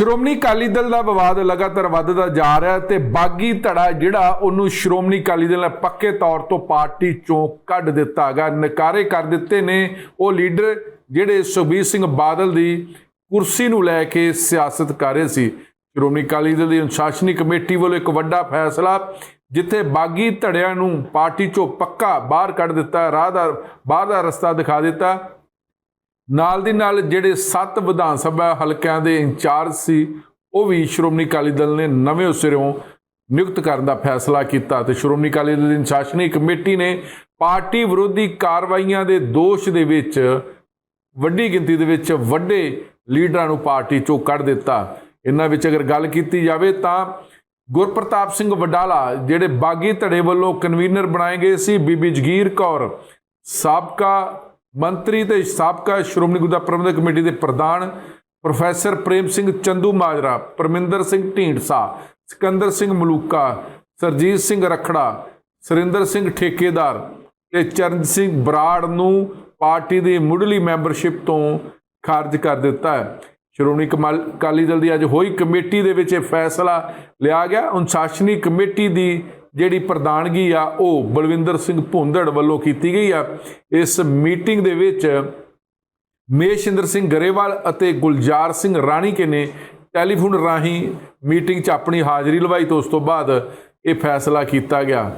ਸ਼੍ਰੋਮਣੀ ਅਕਾਲੀ ਦਲ ਦਾ ਵਿਵਾਦ ਲਗਾਤਾਰ ਵੱਧਦਾ ਜਾ ਰਿਹਾ ਤੇ ਬਾਗੀ ਧੜਾ ਜਿਹੜਾ ਉਹਨੂੰ ਸ਼੍ਰੋਮਣੀ ਅਕਾਲੀ ਦਲ ਨੇ ਪੱਕੇ ਤੌਰ ਤੋਂ ਪਾਰਟੀ ਚੋਂ ਕੱਢ ਦਿੱਤਾ ਹੈਗਾ। ਨਕਾਰੇ ਕਰ ਦਿੱਤੇ ਨੇ ਉਹ ਲੀਡਰ ਜਿਹੜੇ ਸੁਖਬੀਰ ਸਿੰਘ ਬਾਦਲ ਦੀ ਕੁਰਸੀ ਨੂੰ ਲੈ ਕੇ ਸਿਆਸਤ ਕਰ ਰਹੇ ਸੀ। ਸ਼੍ਰੋਮਣੀ ਅਕਾਲੀ ਦਲ ਦੀ ਅਨੁਸ਼ਾਸਨੀ ਕਮੇਟੀ ਵੱਲੋਂ ਇੱਕ ਵੱਡਾ ਫੈਸਲਾ ਜਿੱਥੇ ਬਾਗੀ ਧੜਿਆਂ ਨੂੰ ਪਾਰਟੀ ਚੋਂ ਪੱਕਾ ਬਾਹਰ ਕੱਢ ਦਿੱਤਾ, ਰਾਹ ਦਾ ਬਾਹਰ ਦਾ ਰਸਤਾ ਦਿਖਾ ਦਿੱਤਾ। ਨਾਲ ਦੀ ਨਾਲ ਜਿਹੜੇ ਸੱਤ ਵਿਧਾਨ ਸਭਾ ਹਲਕਿਆਂ ਦੇ ਇੰਚਾਰਜ ਸੀ, ਉਹ ਵੀ ਸ਼੍ਰੋਮਣੀ ਅਕਾਲੀ ਦਲ ਨੇ ਨਵੇਂ ਸਿਰੋਂ ਨਿਯੁਕਤ ਕਰਨ ਦਾ ਫੈਸਲਾ ਕੀਤਾ ਤੇ ਸ਼੍ਰੋਮਣੀ ਅਕਾਲੀ ਦਲ ਦੀ ਸ਼ਾਸਨੀ ਕਮੇਟੀ ਨੇ ਪਾਰਟੀ ਵਿਰੋਧੀ ਕਾਰਵਾਈਆਂ ਦੇ ਦੋਸ਼ ਦੇ ਵਿੱਚ, ਵੱਡੀ ਗਿਣਤੀ ਦੇ ਵਿੱਚ ਵੱਡੇ ਲੀਡਰਾਂ ਨੂੰ ਪਾਰਟੀ ਚੋਂ ਕੱਢ ਦਿੱਤਾ। ਇਹਨਾਂ ਵਿੱਚ ਅਗਰ ਗੱਲ ਕੀਤੀ ਜਾਵੇ ਤਾਂ ਗੁਰਪ੍ਰਤਾਪ ਸਿੰਘ ਵਡਾਲਾ, ਜਿਹੜੇ ਬਾਗੀ ਧੜੇ ਵੱਲੋਂ ਕਨਵੀਨਰ ਬਣਾਏ ਗਏ ਸੀ, ਬੀਬੀ ਜਗੀਰ ਕੌਰ, ਸਾਬਕਾ ਮੰਤਰੀ ਤੇ ਸਾਬਕਾ ਸ਼੍ਰੋਮਣੀ ਗੁਰਦੁਆਰਾ ਪ੍ਰਬੰਧਕ ਕਮੇਟੀ ਦੇ ਪ੍ਰਧਾਨ ਪ੍ਰੋਫੈਸਰ ਪ੍ਰੇਮ ਸਿੰਘ ਚੰਦੂ ਮਾਜਰਾ, ਪਰਮਿੰਦਰ ਸਿੰਘ ਢੀਂਡਸਾ, ਸਿਕੰਦਰ ਸਿੰਘ ਮਲੂਕਾ, ਸਰਜੀਤ ਸਿੰਘ ਰਖੜਾ, ਸੁਰਿੰਦਰ ਸਿੰਘ ਠੇਕੇਦਾਰ ਤੇ ਚਰਨ ਸਿੰਘ ਬਰਾੜ ਨੂੰ ਪਾਰਟੀ ਦੀ ਮੁੱਢਲੀ ਮੈਂਬਰਸ਼ਿਪ ਤੋਂ ਖਾਰਜ ਕਰ ਦਿੱਤਾ ਹੈ। ਸ਼੍ਰੋਮਣੀ ਕਮਾਲ- ਅਕਾਲੀ ਦਲ ਦੀ ਅੱਜ ਹੋਈ ਕਮੇਟੀ ਦੇ ਵਿੱਚ ਇਹ ਫੈਸਲਾ ਲਿਆ ਗਿਆ। ਅਨੁਸ਼ਾਸਨੀ ਕਮੇਟੀ ਦੀ ਜਿਹੜੀ ਪ੍ਰਧਾਨਗੀ ਆ ਉਹ ਬਲਵਿੰਦਰ ਸਿੰਘ ਭੁੰਦੜ ਵੱਲੋਂ ਕੀਤੀ ਗਈ ਆ। ਇਸ ਮੀਟਿੰਗ ਦੇ ਵਿੱਚ ਮੇਸ਼ਿੰਦਰ ਸਿੰਘ ਗਰੇਵਾਲ ਅਤੇ ਗੁਲਜ਼ਾਰ ਸਿੰਘ ਰਾਣੀ ਕੇ ਨੇ ਟੈਲੀਫੋਨ ਰਾਹੀਂ ਮੀਟਿੰਗ 'ਚ ਆਪਣੀ ਹਾਜ਼ਰੀ ਲਵਾਈ ਤੇ ਉਸ ਤੋਂ ਬਾਅਦ ਇਹ ਫੈਸਲਾ ਕੀਤਾ ਗਿਆ।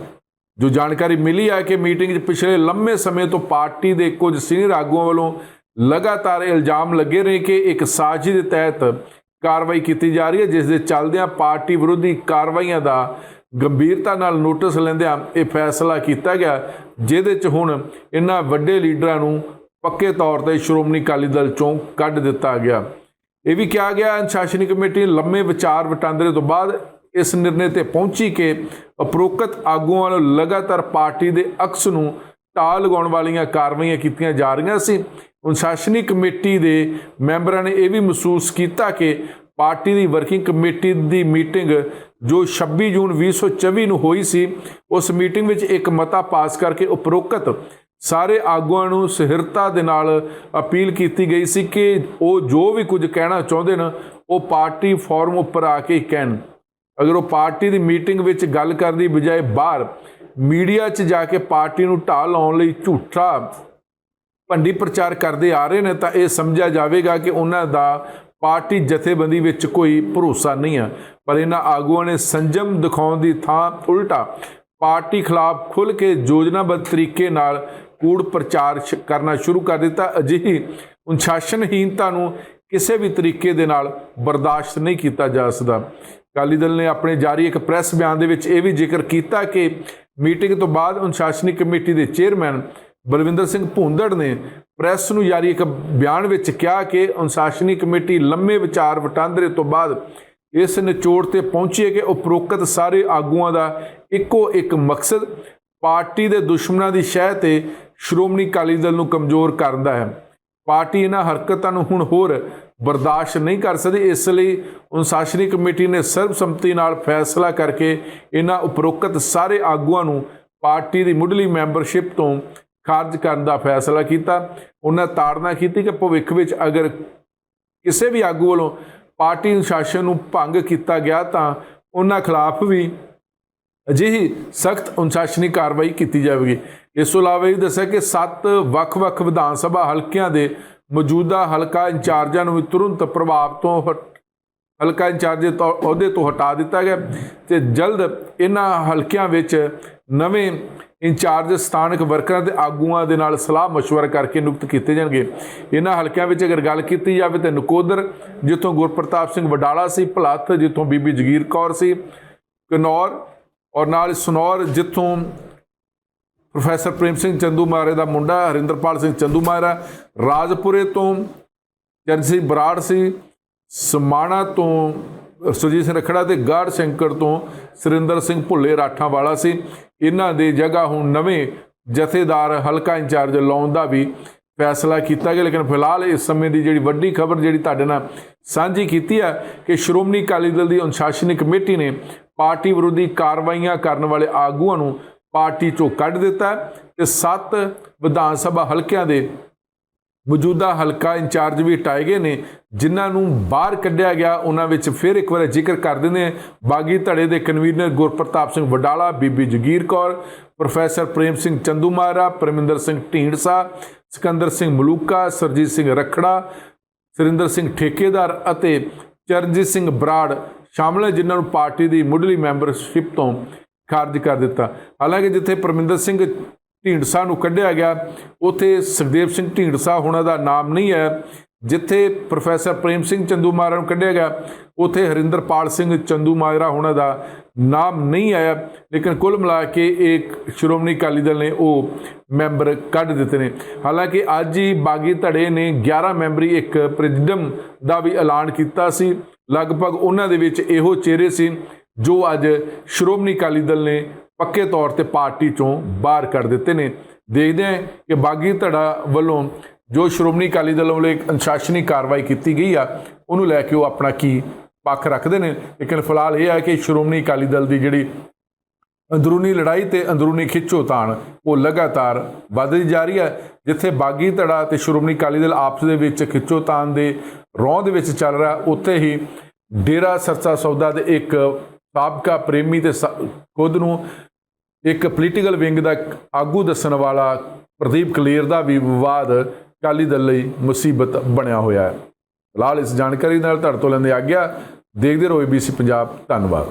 ਜੋ ਜਾਣਕਾਰੀ ਮਿਲੀ ਆ ਕਿ ਮੀਟਿੰਗ 'ਚ ਪਿਛਲੇ ਲੰਮੇ ਸਮੇਂ ਤੋਂ ਪਾਰਟੀ ਦੇ ਕੁਝ ਸੀਨੀਅਰ ਆਗੂਆਂ ਵੱਲੋਂ ਲਗਾਤਾਰ ਇਲਜ਼ਾਮ ਲੱਗੇ ਰਹੇ ਕਿ ਇੱਕ ਸਾਜ਼ਿਸ਼ ਦੇ ਤਹਿਤ ਕਾਰਵਾਈ ਕੀਤੀ ਜਾ ਰਹੀ ਹੈ, ਜਿਸ ਦੇ ਚੱਲਦਿਆਂ ਪਾਰਟੀ ਵਿਰੋਧੀ ਕਾਰਵਾਈਆਂ ਦਾ ਗੰਭੀਰਤਾ ਨਾਲ ਨੋਟਿਸ ਲੈਂਦਿਆਂ ਇਹ ਫੈਸਲਾ ਕੀਤਾ ਗਿਆ, ਜਿਹਦੇ 'ਚ ਹੁਣ ਇਹਨਾਂ ਵੱਡੇ ਲੀਡਰਾਂ ਨੂੰ ਪੱਕੇ ਤੌਰ ਤੇ ਸ਼੍ਰੋਮਣੀ ਅਕਾਲੀ ਦਲ ਚੋਂ ਕੱਢ ਦਿੱਤਾ ਗਿਆ। ਇਹ ਵੀ ਕਿਹਾ ਗਿਆ, ਅਨੁਸ਼ਾਸਨੀ ਕਮੇਟੀ ਲੰਮੇ ਵਿਚਾਰ ਵਟਾਂਦਰੇ ਤੋਂ ਬਾਅਦ ਇਸ ਨਿਰਣੇ ਤੇ ਪਹੁੰਚੀ ਕਿ ਉਪਰੋਕਤ ਆਗੂਆਂ ਵੱਲੋਂ ਲਗਾਤਾਰ ਪਾਰਟੀ ਦੇ ਅਕਸ ਨੂੰ ਢਾਹ ਲਗਾਉਣ ਵਾਲੀਆਂ ਕਾਰਵਾਈਆਂ ਕੀਤੀਆਂ ਜਾ ਰਹੀਆਂ ਸੀ। ਅਨੁਸ਼ਾਸਨੀ ਕਮੇਟੀ ਦੇ ਮੈਂਬਰਾਂ ਨੇ ਇਹ ਵੀ ਮਹਿਸੂਸ ਕੀਤਾ ਕਿ ਪਾਰਟੀ ਦੀ ਵਰਕਿੰਗ ਕਮੇਟੀ ਦੀ ਮੀਟਿੰਗ ਜੋ 26 ਜੂਨ 2024 ਨੂੰ ਹੋਈ ਸੀ, ਉਸ ਮੀਟਿੰਗ ਵਿੱਚ ਇੱਕ ਮਤਾ ਪਾਸ ਕਰਕੇ ਉਪਰੋਕਤ ਸਾਰੇ ਆਗੂਆਂ ਨੂੰ ਸਹਿਰਤਾ ਦੇ ਨਾਲ ਅਪੀਲ ਕੀਤੀ ਗਈ ਸੀ ਕਿ ਉਹ ਜੋ ਵੀ ਕੁਝ ਕਹਿਣਾ ਚਾਹੁੰਦੇ ਨੇ, ਉਹ ਪਾਰਟੀ ਫੋਰਮ ਉੱਪਰ ਆ ਕੇ ਕਹਿਣ। ਅਗਰ ਉਹ ਪਾਰਟੀ ਦੀ ਮੀਟਿੰਗ ਵਿੱਚ ਗੱਲ ਕਰਨ ਦੀ ਬਜਾਏ ਬਾਹਰ ਮੀਡੀਆ 'ਚ ਜਾ ਕੇ ਪਾਰਟੀ ਨੂੰ ਢਾਹ ਲਾਉਣ ਲਈ ਝੂਠਾ ਭੰਡੀ ਪ੍ਰਚਾਰ ਕਰਦੇ ਆ ਰਹੇ ਨੇ, ਤਾਂ ਇਹ ਸਮਝਿਆ ਜਾਵੇਗਾ ਕਿ ਉਹਨਾਂ ਦਾ ਪਾਰਟੀ ਜਥੇਬੰਦੀ ਵਿੱਚ ਕੋਈ ਭਰੋਸਾ ਨਹੀਂ ਹੈ ਪਰ ਇਹਨਾਂ ਆਗੂਆਂ ਨੇ ਸੰਜਮ ਦਿਖਾਉਣ ਦੀ ਥਾਂ ਉਲਟਾ ਪਾਰਟੀ ਖਿਲਾਫ ਖੁੱਲ੍ਹ ਕੇ ਯੋਜਨਾਬੱਧ ਤਰੀਕੇ ਨਾਲ ਕੂੜ ਪ੍ਰਚਾਰ ਸ਼- ਕਰਨਾ ਸ਼ੁਰੂ ਕਰ ਦਿੱਤਾ। ਅਜਿਹੀ ਅਨੁਸ਼ਾਸਨਹੀਨਤਾ ਨੂੰ ਕਿਸੇ ਵੀ ਤਰੀਕੇ ਦੇ ਨਾਲ ਬਰਦਾਸ਼ਤ ਨਹੀਂ ਕੀਤਾ ਜਾ ਸਕਦਾ। ਅਕਾਲੀ ਦਲ ਨੇ ਆਪਣੇ ਜਾਰੀ ਇੱਕ ਪ੍ਰੈਸ ਬਿਆਨ ਦੇ ਵਿੱਚ ਇਹ ਵੀ ਜ਼ਿਕਰ ਕੀਤਾ ਕਿ ਮੀਟਿੰਗ ਤੋਂ ਬਾਅਦ ਅਨੁਸ਼ਾਸਨੀ ਕਮੇਟੀ ਦੇ ਚੇਅਰਮੈਨ ਬਲਵਿੰਦਰ ਸਿੰਘ ਭੁੰਦੜ ਨੇ ਪ੍ਰੈਸ ਨੂੰ ਜਾਰੀ ਇੱਕ ਬਿਆਨ ਵਿੱਚ ਕਿਹਾ ਕਿ ਅਨੁਸ਼ਾਸਨੀ ਕਮੇਟੀ ਲੰਮੇ ਵਿਚਾਰ ਵਟਾਂਦਰੇ ਤੋਂ ਬਾਅਦ ਇਸ ਨਿਚੋੜ ਤੇ ਪਹੁੰਚੀ ਹੈ ਕਿ ਉਪਰੋਕਤ ਸਾਰੇ ਆਗੂਆਂ ਦਾ ਇੱਕੋ ਇੱਕ ਮਕਸਦ ਪਾਰਟੀ ਦੇ ਦੁਸ਼ਮਣਾਂ ਦੀ ਸ਼ਹਿ ਤੇ ਸ਼੍ਰੋਮਣੀ ਅਕਾਲੀ ਦਲ ਨੂੰ ਕਮਜ਼ੋਰ ਕਰਨ ਦਾ ਹੈ। ਪਾਰਟੀ ਇਹਨਾਂ ਹਰਕਤਾਂ ਨੂੰ ਹੁਣ ਹੋਰ ਬਰਦਾਸ਼ਤ ਨਹੀਂ ਕਰ ਸਕਦੀ ਇਸ ਲਈ ਅਨੁਸ਼ਾਸਨੀ ਕਮੇਟੀ ਨੇ ਸਰਬਸੰਮਤੀ ਨਾਲ ਫੈਸਲਾ ਕਰਕੇ ਇਹਨਾਂ ਉਪਰੋਕਤ ਸਾਰੇ ਆਗੂਆਂ ਨੂੰ ਪਾਰਟੀ ਦੀ ਮੁੱਢਲੀ ਮੈਂਬਰਸ਼ਿਪ ਤੋਂ ਖਾਰਜ ਕਰਨ ਦਾ ਫੈਸਲਾ ਕੀਤਾ। ਉਹਨਾਂ ਤਾੜਨਾ ਕੀਤੀ ਕਿ ਭਵਿੱਖ ਵਿੱਚ ਅਗਰ ਕਿਸੇ ਵੀ ਆਗੂ ਵੱਲੋਂ ਪਾਰਟੀ ਅਨੁਸ਼ਾਸਨ ਨੂੰ ਭੰਗ ਕੀਤਾ ਗਿਆ ਤਾਂ ਉਹਨਾਂ ਖਿਲਾਫ ਵੀ ਅਜਿਹੀ ਸਖਤ ਅਨੁਸ਼ਾਸਨੀ ਕਾਰਵਾਈ ਕੀਤੀ ਜਾਵੇਗੀ। ਇਸ ਤੋਂ ਇਲਾਵਾ ਇਹ ਦੱਸਿਆ ਕਿ ਸੱਤ ਵੱਖ-ਵੱਖ ਵਿਧਾਨ ਸਭਾ ਹਲਕਿਆਂ ਦੇ ਮੌਜੂਦਾ ਹਲਕਾ ਇੰਚਾਰਜਾਂ ਨੂੰ ਵੀ ਤੁਰੰਤ ਪ੍ਰਭਾਵ ਤੋਂ ਹਟ- ਹਲਕਾ ਇੰਚਾਰਜ ਦੇ ਅਹੁਦੇ ਤੋਂ ਹਟਾ ਦਿੱਤਾ ਗਿਆ ਤੇ ਜਲਦ ਇਹਨਾਂ ਹਲਕਿਆਂ ਵਿੱਚ ਨਵੇਂ ਇੰਚਾਰਜ ਸਥਾਨਕ ਵਰਕਰਾਂ ਤੇ ਆਗੂਆਂ ਦੇ ਨਾਲ ਸਲਾਹ مشਵਰਾ ਕਰਕੇ ਨਿਯੁਕਤ ਕੀਤੇ ਜਾਣਗੇ। ਇਹਨਾਂ ਹਲਕਿਆਂ ਵਿੱਚ ਅਗਰ ਗੱਲ ਕੀਤੀ ਜਾਵੇ ਤਾਂ ਨਕੋਦਰ, ਜਿੱਥੋਂ ਗੁਰਪ੍ਰਤਾਪ ਸਿੰਘ ਵਡਾਲਾ ਸੀ, ਭਲਾਤ, ਜਿੱਥੋਂ ਬੀਬੀ ਜਗੀਰ ਕੌਰ ਸੀ, ਕਨੌਰ ਔਰ ਨਾਲ ਸਨੌਰ, ਜਿੱਥੋਂ ਪ੍ਰੋਫੈਸਰ ਪ੍ਰੇਮ ਸਿੰਘ ਚੰਦੂ ਮਾਰੇ ਦਾ ਮੁੰਡਾ, ਹਰਿੰਦਰਪਾਲ ਸਿੰਘ ਚੰਦੂ ਮਾਰਾ ਰਾਜਪੁਰੇ ਤੋਂ ਜਨਸੀ ਬਰਾੜ ਸੀ ਸਮਾਣਾ ਤੋਂ, ਸੁਰਜੀਤ ਸਿੰਘ ਰਖੜਾ ਤੇ ਗਾੜ ਸ਼ੰਕਰ ਤੋਂ ਸੁਰਿੰਦਰ ਸਿੰਘ ਭੁੱਲੇ ਰਾਠਾਂ ਵਾਲਾ ਸੀ। ਇਹਨਾਂ ਦੇ ਜਗ੍ਹਾ ਹੁਣ ਨਵੇਂ ਜਥੇਦਾਰ, ਹਲਕਾ ਇੰਚਾਰਜ ਲਾਉਣ ਦਾ ਵੀ ਫੈਸਲਾ ਕੀਤਾ ਗਿਆ। ਲੇਕਿਨ ਫਿਲਹਾਲ ਇਸ ਸਮੇਂ ਦੀ ਜਿਹੜੀ ਵੱਡੀ ਖਬਰ ਜਿਹੜੀ ਤੁਹਾਡੇ ਨਾਲ ਸਾਂਝੀ ਕੀਤੀ ਹੈ ਕਿ ਸ਼੍ਰੋਮਣੀ ਅਕਾਲੀ ਦਲ ਦੀ ਅਨੁਸ਼ਾਸਨੀ ਕਮੇਟੀ ਨੇ ਪਾਰਟੀ ਵਿਰੋਧੀ ਕਾਰਵਾਈਆਂ ਕਰਨ ਵਾਲੇ ਆਗੂਆਂ ਨੂੰ ਪਾਰਟੀ ਚੋਂ ਕੱਢ ਦਿੱਤਾ ਹੈ ਤੇ ਸੱਤ ਵਿਧਾਨ ਸਭਾ ਹਲਕਿਆਂ ਦੇ ਮੌਜੂਦਾ ਹਲਕਾ ਇੰਚਾਰਜ ਵੀ ਟਾਏ ਗਏ ਨੇ, ਜਿਨ੍ਹਾਂ ਨੂੰ ਬਾਹਰ ਕੱਢਿਆ ਗਿਆ, ਉਹਨਾਂ ਵਿੱਚ ਫਿਰ ਇੱਕ ਵਾਰ ਜ਼ਿਕਰ ਕਰ ਦਿੰਦੇ ਹਾਂ। ਬਾਗੀ ਧੜੇ ਦੇ ਕਨਵੀਨਰ ਗੁਰਪ੍ਰਤਾਪ ਸਿੰਘ ਵਡਾਲਾ, ਬੀਬੀ ਜਗੀਰ ਕੌਰ, ਪ੍ਰੋਫੈਸਰ ਪ੍ਰੇਮ ਸਿੰਘ ਚੰਦੂਮਾਰਾ, ਪਰਮਿੰਦਰ ਸਿੰਘ ਢੀਂਡਸਾ, ਸਿਕੰਦਰ ਸਿੰਘ ਮਲੂਕਾ, ਸਰਜੀਤ ਸਿੰਘ ਰਖੜਾ, ਸੁਰਿੰਦਰ ਸਿੰਘ ਠੇਕੇਦਾਰ ਅਤੇ ਚਰਨਜੀਤ ਸਿੰਘ ਬਰਾੜ ਸ਼ਾਮਲ ਹੈ ਜਿਨ੍ਹਾਂ ਨੂੰ ਪਾਰਟੀ ਦੀ ਮੁੱਢਲੀ ਮੈਂਬਰਸ਼ਿਪ ਤੋਂ ਖਾਰਜ ਕਰ ਦਿੱਤਾ। ਹਾਲਾਂਕਿ ਜਿੱਥੇ ਪਰਮਿੰਦਰ ਸਿੰਘ ਢੀਂਡਸਾ ਨੂੰ ਕੱਢਿਆ ਗਿਆ। ਉੱਥੇ ਸੁਖਦੇਵ ਸਿੰਘ ਢੀਂਡਸਾ ਹੋਣਾ ਦਾ ਨਾਮ ਨਹੀਂ ਹੈ, ਜਿੱਥੇ ਪ੍ਰੋਫੈਸਰ ਪ੍ਰੇਮ ਸਿੰਘ ਚੰਦੂਮਾਜਰਾ ਨੂੰ ਕੱਢਿਆ ਗਿਆ। ਉੱਥੇ ਹਰਿੰਦਰਪਾਲ ਸਿੰਘ ਚੰਦੂਮਾਜਰਾ ਹੋਣਾ ਦਾ ਨਾਮ ਨਹੀਂ ਆਇਆ, ਲੇਕਿਨ ਕੁੱਲ ਮਿਲਾ ਕੇ ਇੱਕ ਸ਼੍ਰੋਮਣੀ ਅਕਾਲੀ ਦਲ ਨੇ ਉਹ ਮੈਂਬਰ ਕੱਢ ਦਿੱਤੇ ਨੇ। ਹਾਲਾਂਕਿ ਅੱਜ ਹੀ ਬਾਗੀ ਧੜੇ ਨੇ 11 ਮੈਂਬਰੀ ਇੱਕ ਪ੍ਰੈਜ਼ੀਡਮ ਦਾ ਵੀ ਐਲਾਨ ਕੀਤਾ ਸੀ। ਲਗਭਗ ਉਹਨਾਂ ਦੇ ਵਿੱਚ ਇਹੋ ਚਿਹਰੇ ਸੀ ਜੋ ਅੱਜ ਸ਼੍ਰੋਮਣੀ ਅਕਾਲੀ ਦਲ ਨੇ ਪੱਕੇ ਤੌਰ ਤੇ ਪਾਰਟੀ ਚੋਂ ਬਾਹਰ ਕੱਢ ਦਿੱਤੇ ਨੇ। ਦੇਖਦੇ ਹਾਂ ਕਿ ਬਾਗੀ ਧੜਾ ਵੱਲੋਂ ਜੋ ਸ਼੍ਰੋਮਣੀ ਅਕਾਲੀ ਦਲ ਵੱਲੋਂ ਇੱਕ ਅਨੁਸ਼ਾਸਨੀ ਕਾਰਵਾਈ ਕੀਤੀ ਗਈ ਆ, ਉਹਨੂੰ ਲੈ ਕੇ ਉਹ ਆਪਣਾ ਕੀ ਪੱਖ ਰੱਖਦੇ ਨੇ। ਲੇਕਿਨ ਫਿਲਹਾਲ ਇਹ ਹੈ ਕਿ ਸ਼੍ਰੋਮਣੀ ਅਕਾਲੀ ਦਲ ਦੀ ਜਿਹੜੀ ਅੰਦਰੂਨੀ ਲੜਾਈ ਤੇ ਅੰਦਰੂਨੀ ਖਿੱਚੋਤਾਣ ਉਹ ਲਗਾਤਾਰ ਵੱਧਦੀ ਜਾ ਰਹੀ ਹੈ ਜਿੱਥੇ ਬਾਗੀ ਧੜਾ ਤੇ ਸ਼੍ਰੋਮਣੀ ਅਕਾਲੀ ਦਲ ਆਪਸ ਦੇ ਵਿੱਚ ਖਿੱਚੋਤਾਣ ਦੇ ਰੌਂ ਦੇ ਵਿੱਚ ਚੱਲ ਰਿਹਾ, ਉੱਥੇ ਹੀ ਡੇਰਾ ਸਰਸਾ ਸੌਦਾ ਦੇ ਇੱਕ ਸਾਬਕਾ ਪ੍ਰੇਮੀ ਤੇ ਸ- ਖੁਦ ਨੂੰ ਇੱਕ ਪੋਲੀਟੀਕਲ ਵਿੰਗ ਦਾ ਆਗੂ ਦੱਸਣ ਵਾਲਾ ਪ੍ਰਦੀਪ ਕਲੀਰ ਦਾ ਵੀ ਵਿਵਾਦ ਅਕਾਲੀ ਦਲ ਲਈ ਮੁਸੀਬਤ ਬਣਿਆ ਹੋਇਆ ਹੈ। ਫਿਲਹਾਲ ਇਸ ਜਾਣਕਾਰੀ ਨਾਲ ਤੁਹਾਡੇ ਤੋਂ ਲੈਂਦੇ ਆ ਗਿਆ ਦੇਖਦੇ ਰਹੋ ABC ਪੰਜਾਬ ਧੰਨਵਾਦ।